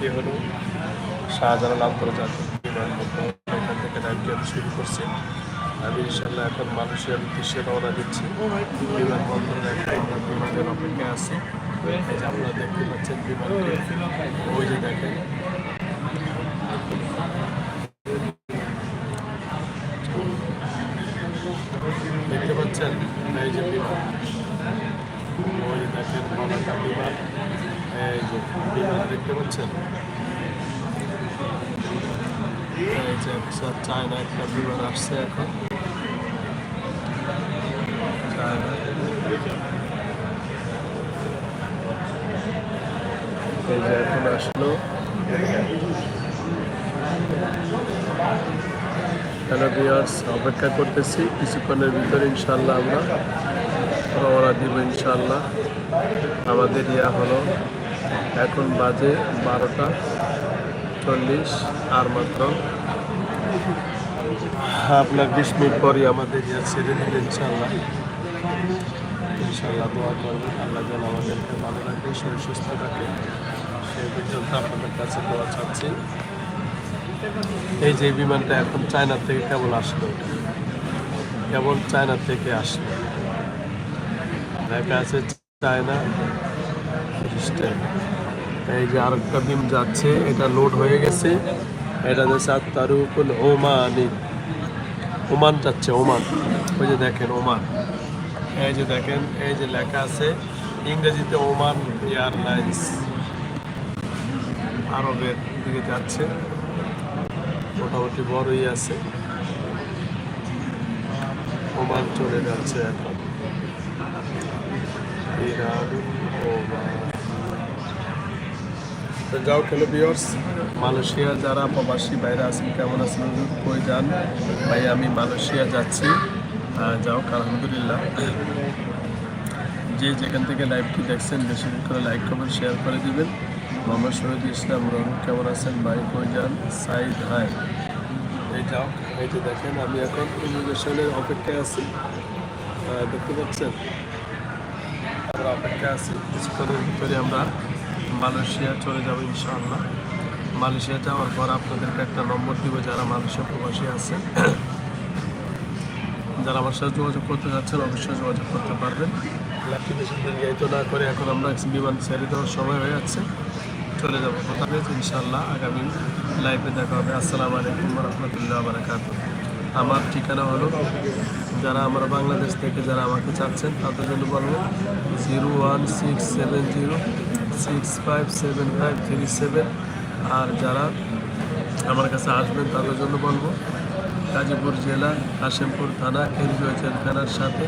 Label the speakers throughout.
Speaker 1: এটি হলো? শাহজালাল আন্তর্জাতিক বিমানবন্দর এখান থেকে আমি শুরু করছি। আমি ইনশাল্লাহ এখন মানুষের উদ্দেশ্যে রওনা দিচ্ছি। বিমানবন্দরে এখন আমরা বিমানের অপেক্ষায় আছি। আপনারা দেখতে পাচ্ছেন বিমানকে ওই যে দেখেন। দেখতে পাচ্ছেন? এই যে বিমান। ওই দেখেন বিমান বিমান। দেখতে পাচ্ছেন? চায়না একটা বিমান আসছে এখন। এই এখন আসলো। হ্যালো অপেক্ষা করতেছি। কিছুক্ষণের ভিতরে ইনশাল্লাহ আমরা দিব ইনশাল্লাহ আমাদের ইয়া হলো এখন বাজে বারোটা চল্লিশ আর মাত্র। আপনার বিশ মিনিট পরই আমাদের ইয়া ছেড়ে দিল ইনশাল্লাহ ইনশাল্লাহ দোয়া করবেন। আল্লাহ যেন আমাদেরকে ভালো রাখে, শরীর সুস্থ রাখে। সেই পর্যন্ত আপনাদের কাছে দোয়া চাচ্ছি। এই যে বিমানটা এখন চায়না থেকে কেবল আসলো। কেবল চায়না থেকে আসলো। লেখা আছে চায়না খ্রিস্টান এই যে আরেকটা বিম যাচ্ছে, এটা লোড হয়ে গেছে। এটা যে যাচ্ছে তারুকুল ওমানি। ওমান যাচ্ছে, ওমান। ওই যে দেখেন, ওমান। এই যে দেখেন, এই যে লেখা আছে ইংরেজিতে ওমান এয়ারলাইন্স। আরবের দিকে যাচ্ছে। মোটামুটি বড়ই আছে। ওমান চলে যাচ্ছে এখন। Iran, Oman. তো যাও খেলো বিয়ার্স মালয়েশিয়া যারা প্রবাসী বাইরে আছেন, কেমন আছেন কই যান? ভাই, আমি মালয়েশিয়া যাচ্ছি। যাও, আলহামদুলিল্লাহ। যে যেখান থেকে লাইভটি দেখছেন, বেশি করে লাইক কমেন্ট শেয়ার করে দিবেন। মোহাম্মদ শহীদ ইসলাম রহমান কেমন আছেন ভাই? কই যান? সাইদ হাই এই যাও, এই যে দেখেন, আমি এখন ইমিগ্রেশনের অপেক্ষায় আছি। দেখতে পাচ্ছেন? আমরা অপেক্ষায় আছি। কিছুক্ষণের ভিতরে আমরা মালয়েশিয়া চলে যাব ইনশাআল্লাহ। মালয়েশিয়া যাওয়ার পর আপনাদেরকে একটা নম্বর দিব যারা মালয়েশিয়া প্রবাসী আছেন যারা আমার সাথে যোগাযোগ করতে যাচ্ছেন, অবশ্যই যোগাযোগ করতে পারবেন। বেশি না করে এখন আমরা বিমান ছেড়ে দেওয়ার সময় হয়ে যাচ্ছে। চলে যাব। কথা ইনশাআল্লাহ আগামী লাইভে দেখা হবে। আসসালামু আলাইকুম রহমতুল্লাহ বারাকাত আমার ঠিকানা হলো, যারা আমরা বাংলাদেশ থেকে যারা আমাকে চাচ্ছেন, তাদের জন্য বলব, zero one six seven zero six five seven five three seven আর যারা আমার কাছে আসবেন তাদের জন্য বলব গাজীপুর জেলা কাশিমপুর থানা কেন্দ্রীয় জেলখানার সাথে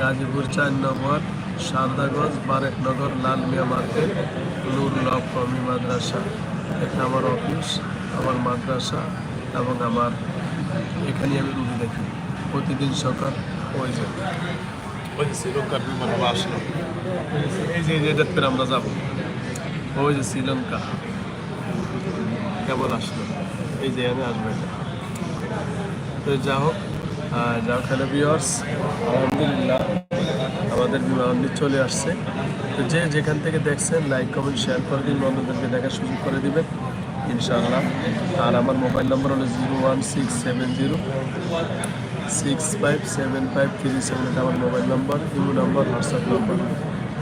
Speaker 1: গাজীপুর চার নম্বর সারদাগঞ্জ বারেকনগর লাল মিয়া মার্কেট নুরুল কমি মাদ্রাসা এখানে আমার অফিস আমার মাদ্রাসা এবং আমার এখানে আমি রুগী দেখি প্রতিদিন সকাল ওই যে ওই যে আমরা যাব ওই যে শ্রীলঙ্কা। কেবল আসলো। এই যে আমি তো যা হোক যা হোক হ্যালো ভিওর্স আলহামদুলিল্লাহ, আমাদের বিমানটি চলে আসছে। তো যে যেখান থেকে দেখছেন লাইক কমেন্ট শেয়ার করে দিন। অন্যদেরকে দেখার সুযোগ করে দিবেন। ইনশাআল্লাহ। আর আমার মোবাইল নম্বর হলো zero one six seven zero six five seven five three seven. আমার mobile number, imo number, WhatsApp number.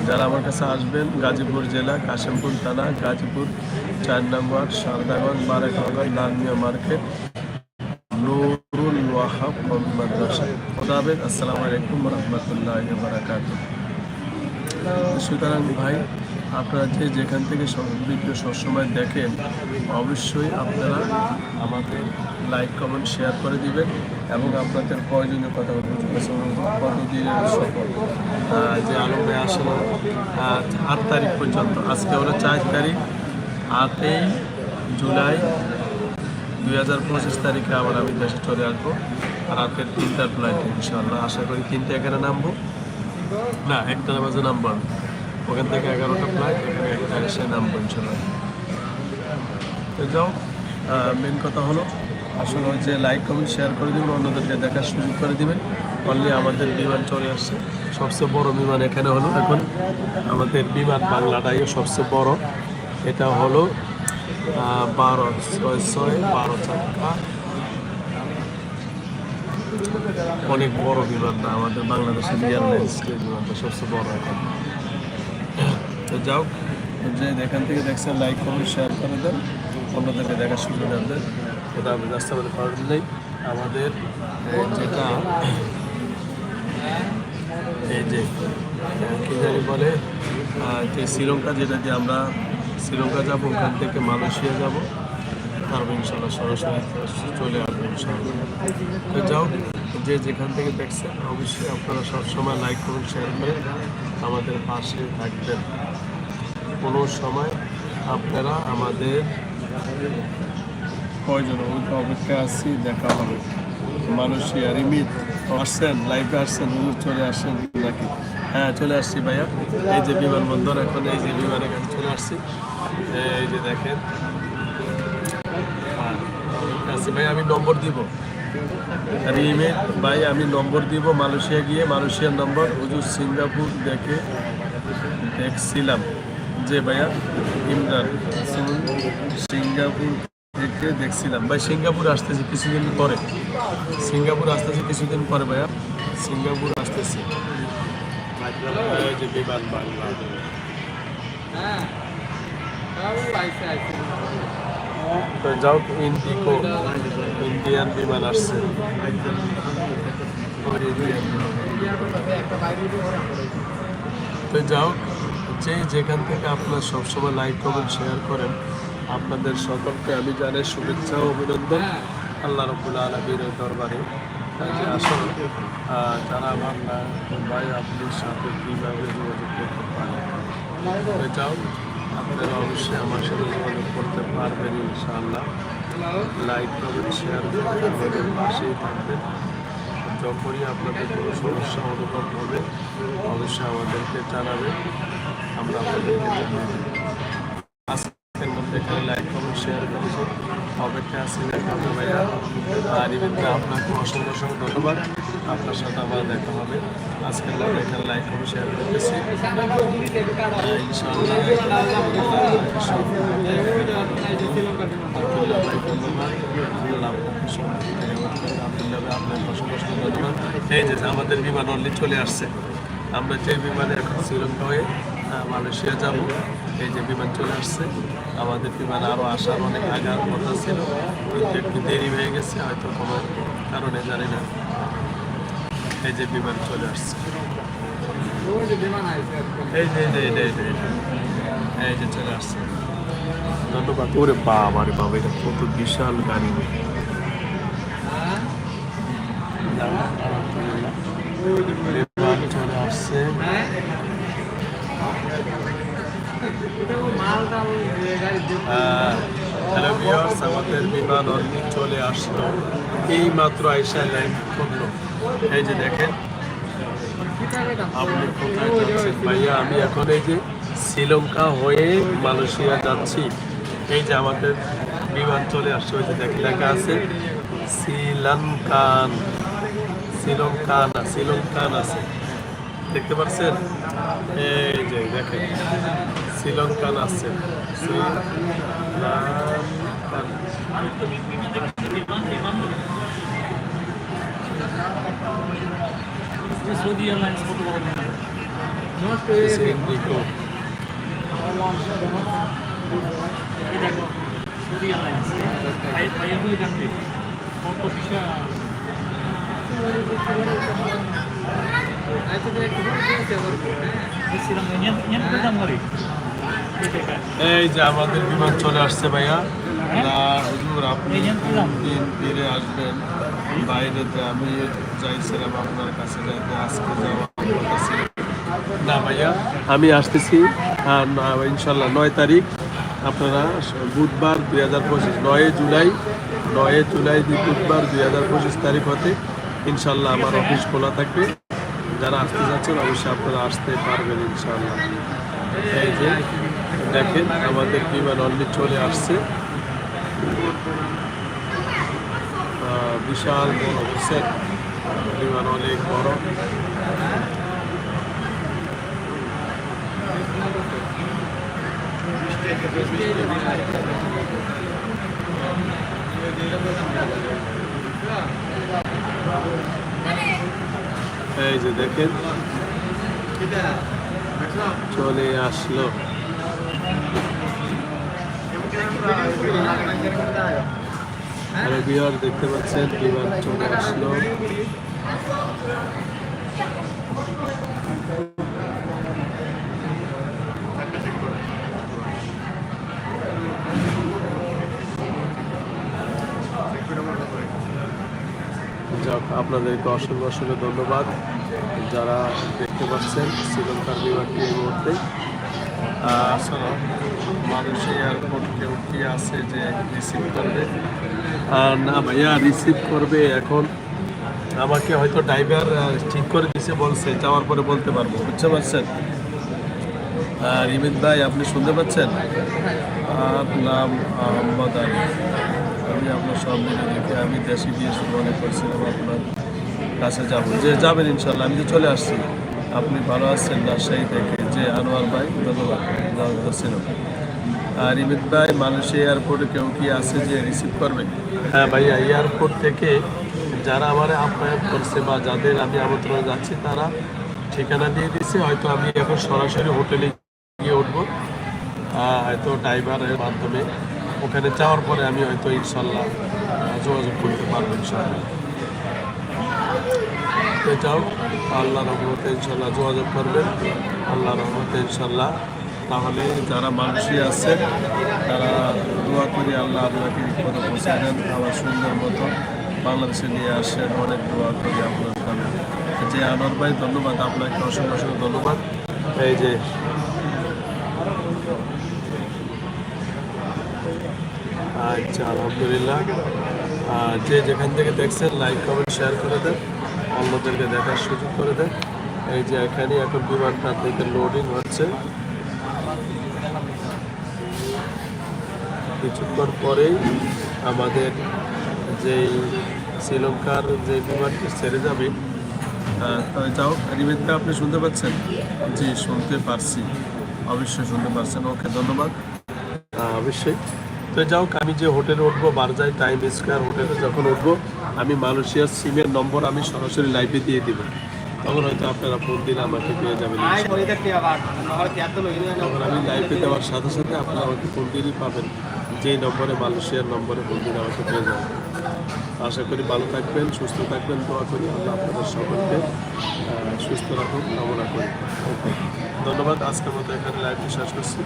Speaker 1: যারা আমার কাছে আসবেন, গাজীপুর জেলা, কাশিমপুর থানা, গাজীপুর চার নম্বর, সারদাগঞ্জ, বারেকনগর, লালমিয়া মার্কেট, নুরুল ওয়াহাব মাদ্রাসা। খোদাবেদ আসসালামু আলাইকুম রহমতুল্লাহ বারাকাত সুতরাং ভাই, আপনারা যে যেখান থেকে ভিডিও সবসময় দেখেন, অবশ্যই আপনারা আমাদের লাইক কমেন্ট শেয়ার করে দিবেন। এবং আপনাদের প্রয়োজনীয় কথা কতদিনের সফর আহ, যে আলমে আসলো আট তারিখ পর্যন্ত। আজকে হলো চার তারিখ আটই জুলাই দুই হাজার পঁচিশ তারিখে আবার আমি দেশে চলে আসব। রাতের তিনটার ফ্লাইট ইনশাল্লাহ আশা করি তিনটে এখানে নামবো। না একটা বাজে নামবো আমি। ওখান থেকে এগারোটা ফ্লাইট এখানে একটা এসে নামবো ইনশাল্লাহ তো যাও মেন কথা হলো আসলে হচ্ছে লাইক কমেন্ট শেয়ার করে দিবেন, অন্যদেরকে দেখার সুযোগ করে দেবেন। অনলি আমাদের বিমান চলে আসছে। সবচেয়ে বড় বিমান এখানে হলো, এখন আমাদের বিমান বাংলাটাই সবচেয়ে বড়। এটা হলো বারো, ছয় ছয়, বারো চাকা অনেক বড় বিমান না আমাদের বাংলাদেশের এয়ারলাইন্স বিমানটা সবচেয়ে বড় এখন। তো যাও। যে এখান থেকে দেখছেন লাইক কমেন্ট শেয়ার করে দেন। অন্যদেরকে দেখার সুযোগ দেন। এটা আমি রাস্তা বলে পারবেন নেই আমাদের যেটা, এই যে, কি জানি বলে যে শ্রীলঙ্কা যেটা যে আমরা শ্রীলঙ্কা যাব, ওখান থেকে মালয়েশিয়া যাব তারপর ইনশাল্লাহ সরাসরি চলে আসব ইনশাল্লাহ। তো যাও, যে যেখান থেকে দেখছেন অবশ্যই আপনারা সবসময় লাইক করুন শেয়ার করেন আমাদের পাশে থাকবেন। কোনো সময় আপনারা আমাদের প্রয়োজন ওই তো অপেক্ষায় আসছি দেখা হবে। মানুষই আর ইমিত আসছেন লাইভে আসছেন হুজুর চলে আসছেন নাকি? হ্যাঁ চলে আসছি ভাইয়া। এই যে বিমানবন্দর এখন এই যে বিমানের কাছে চলে আসছি। এই যে দেখেন। হ্যাঁ, আসছি ভাই আমি নম্বর দিব। ইমেল ভাই আমি নম্বর দিব মালয়েশিয়া গিয়ে মালয়েশিয়ার নম্বর হুজুর সিঙ্গাপুর দেখে দেখছিলাম। যে ভাইয়া ইমরান সিঙ্গাপুর দেখছিলাম। ভাই, সিঙ্গাপুর আসতেছি কিছুদিন পরে। সিঙ্গাপুর আসতেছি কিছুদিন পরে, ভাইয়া। সিঙ্গাপুর আসতেছি। যাও, ইন্ডিকো, ইন্ডিয়ান বিমান আসছে। তো যাও যে যেখান থেকে আপনার সবসময় লাইক, কমেন্ট শেয়ার করেন আপনাদের সকলকে আমি জানাই শুভেচ্ছা অভিনন্দন। আল্লাহ রবুল আলমীর দরবারে। যে আসলে যারা বাংলা ভাই আপনার সাথে কীভাবে যোগাযোগ করতে পারেন? যাও, আপনারা অবশ্যই আমার সাথে যোগাযোগ করতে পারবেন ইনশাআল্লাহ। লাইক কমেন্ট শেয়ার করে আমাদের পাশেই থাকবেন। যখনই আপনাদের কোনো সমস্যা অনুভব হবে, অবশ্যই আমাদেরকে জানাবেন। আমরা আপনাদেরকে জানাব শেয়ার করেছি। অপেক্ষা হবে ভাইয়া। আর ইভেন্টে আপনাকে অসংখ্য অসংখ্য ধন্যবাদ। আপনার সাথে আবার দেখা হবে। আজকের মধ্যে এখানে লাইক কমেন্ট শেয়ার করতেছি। এই যে আমাদের বিমান অলরেডি চলে আসছে। আমরা যে বিমানে এখন শ্রীলঙ্কা হয়ে মালয়েশিয়া যাব। এই যে বিমান চলে আসছে, আমাদের বিমান আরও আসার অনেক আগার কথা ছিল, কিন্তু একটু দেরি হয়ে গেছে, হয়তো কোনো কারণে জানি না। এই যে বিমান চলে আসছে। এই যে এই যে এই যে চলে আসছে। ধন্যবাদ। ওরে বাবা রে বাবা এটা কত বিশাল গাড়ি। চলে আসছে। হ্যালো ভিউয়ার্স, আমাদের বিমান অলরেডি চলে আসলো। এই মাত্র আইসা লাইভ করল এই যে দেখেন, আপনি কোথায় যাচ্ছেন? ভাইয়া, আমি এখন এই যে শ্রীলঙ্কা হয়ে মালয়েশিয়া যাচ্ছি। এই যে আমাদের বিমান চলে আসছে, ওই যে দেখে লেখা আছে, শ্রীলঙ্কান। শ্রীলঙ্কান শ্রীলঙ্কান আছে। দেখতে পাচ্ছেন? এই যে দেখেন শ্রীলঙ্কান আছে শ্রীলঙ্কান
Speaker 2: সৌদি এয়ারলাইন্স কত বড়
Speaker 1: ইন্ডিগো
Speaker 2: এই দেখো সৌদি এয়ারলাইন্স ভাই ভাইয়া হয়ে জানবে কত বিশাল শ্রীলঙ্কা নিয়ে নিয়ে দাম করে
Speaker 1: এই যে আমাদের বিমান চলে আসছে ভাইয়া। আপনি। দিন ফিরে আসবেন বাইরেতে আমি চাইছিলাম আপনার কাছে যাইতে, আজকে যাওয়া না ভাইয়া, আমি আসতেছি ইনশাল্লাহ নয় তারিখ। আপনারা বুধবার দুই হাজার পঁচিশ, নয় জুলাই নয় জুলাই বুধবার দুই হাজার পঁচিশ তারিখ হতে ইনশাল্লাহ আমার অফিস খোলা থাকবে। যারা আসতে যাচ্ছেন, অবশ্যই আপনারা আসতে পারবেন ইনশাল্লাহ। দেখেন আমাদের বিমান অলরেডি চলে আসছে আহ, বিশাল বড় বুঝছেন বিমান অনেক বড় এই যে দেখেন চলে আসলো। হ্যালো দেখতে পাচ্ছেন? বিমান চলে আসলো। যাক, আপনাদেরকে অসংখ্য অসংখ্য ধন্যবাদ। যারা দেখতে পাচ্ছেন, শ্রীলঙ্কার বিমানটি এই মুহূর্তে কেউ কি আছে যে রিসিভ করবে? না ভাইয়া রিসিভ করবে এখন। আমাকে হয়তো ড্রাইভার ঠিক করে দিছে, বলছে, যাওয়ার পরে বলতে পারব, বুঝতে পারছেন? আর ইমিত ভাই, আপনি শুনতে পাচ্ছেন? নাম আহমদ আলী। আমি আপনার সামনে দেখে আমি দেশে গিয়ে শুরু মনে করছিলাম আপনার কাছে যাব। যে যাবেন ইনশাল্লাহ, আমি তো চলে আসছি। আপনি ভালো আছেন রাজশাহী থেকে, যে আনোয়ার ভাই, ধন্যবাদ। ছিলাম আর ইমিত ভাই, মালয়েশিয়া এয়ারপোর্টে কেউ কি আছে যে রিসিভ করবে? হ্যাঁ ভাইয়া এয়ারপোর্ট থেকে যারা আমার আপ্যায়ন করছে বা যাদের আমি আমন্ত্রণ যাচ্ছি, তারা ঠিকানা দিয়ে দিচ্ছে হয়তো আমি এখন সরাসরি হোটেলে গিয়ে উঠবো। হয়তো ড্রাইভারের মাধ্যমে। ওখানে যাওয়ার পরে আমি হয়তো ইনশাল্লাহ যোগাযোগ করতে পারব ইনশাল্লাহ। এটাও আল্লাহ রহমতে ইনশাল্লাহ যোগাযোগ করবেন। আল্লাহ রহমতে ইনশাল্লাহ। তাহলে যারা মানুষই আছে, তারা দোয়া করি আল্লাহ আপনাকে বিপদে পৌঁছে দেন। আবার সুন্দর মতো বাংলাদেশে নিয়ে আসেন অনেক দোয়া করি আপনার যে আনোয়ার ভাই, ধন্যবাদ। আপনাকে অসংখ্য অসংখ্য ধন্যবাদ। এই যে আচ্ছা আলহামদুলিল্লাহ। যে যেখান থেকে দেখছেন লাইক কমেন্ট শেয়ার করে দেন। অন্যদেরকে দেখার সুযোগ করে দেন। এই যে এখানে এখন বিমানটা থেকে লোডিং হচ্ছে। কিছুক্ষণ পরেই আমাদের যেই শ্রীলঙ্কার যে বিমানটি ছেড়ে যাবে যাও ভাই আপনি শুনতে পাচ্ছেন? জি, শুনতে পারছি। অবশ্যই শুনতে পারছেন। ওকে, ধন্যবাদ। অবশ্যই। তো যাও আমি যে হোটেলে উঠবো বারজাই টাইম স্কোয়ার হোটেলে যখন উঠবো আমি মালয়েশিয়ার সিমের নম্বর আমি সরাসরি লাইভে দিয়ে দিব। তখন হয়তো আপনারা ফোন দিলে আমাকে পেয়ে যাবেন। তখন আমি লাইভে দেওয়ার সাথে সাথে আপনারা আমাকে ফোন দিলেই পাবেন। যেই নম্বরে মালয়েশিয়ার নম্বরে ফোন দিলে আমাকে পেয়ে যাবেন। আশা করি ভালো থাকবেন সুস্থ থাকবেন দোয়া করি আল্লাহ আপনাদের সকলকে সুস্থ রাখুন কামনা করি। ওকে ধন্যবাদ আজকের মতো এখানে লাইভটি শেষ করছি।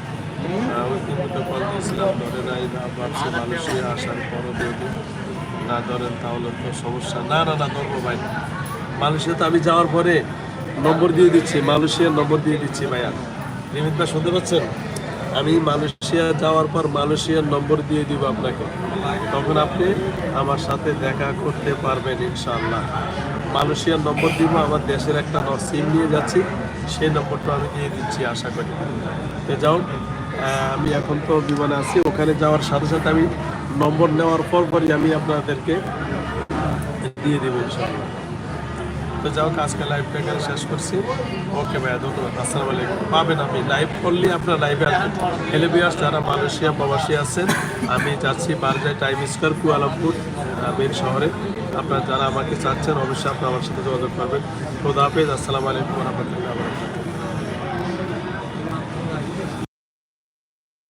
Speaker 1: না তাহলে সমস্যা না না না ধরবো ভাই তো আমি যাওয়ার পরে নম্বর দিয়ে দিচ্ছি মালয়েশিয়ার নম্বর দিয়ে দিচ্ছি ভাইয়া ভাই শুনতে পাচ্ছেন আমি মালয়েশিয়া যাওয়ার পর মালয়েশিয়ার নম্বর দিয়ে দিব আপনাকে তখন আপনি আমার সাথে দেখা করতে পারবেন ইনশাআল্লাহ মালয়েশিয়ার নম্বর দিব আমার দেশের একটা সিম নিয়ে যাচ্ছি সেই নম্বরটা আমি দিয়ে দিচ্ছি, আশা করি। যাও। আমি এখন তো বিমানে আছি, ওখানে যাওয়ার সাথে সাথে আমি নম্বর নেওয়ার পর পরই আমি আপনাদেরকে দিয়ে দেবো তো যাও আজকে লাইভটা এখানে শেষ করছি। ওকে ভাইয়া, ধন্যবাদ। আসসালামু আলাইকুম। পাবেন আপনি লাইভ করলে আপনার লাইভে আসবেন। হেলে বিয়ার্স যারা মালয়েশিয়া প্রবাসী আছেন, আমি যাচ্ছি Berjaya time square Kuala Lumpur main শহরে। আপনারা যারা আমাকে চাচ্ছেন, অবশ্যই আপনারা আমার সাথে যোগাযোগ করবেন। খোদা হাফেজ, আসসালামু আলাইকুম রহমতুল্লাহ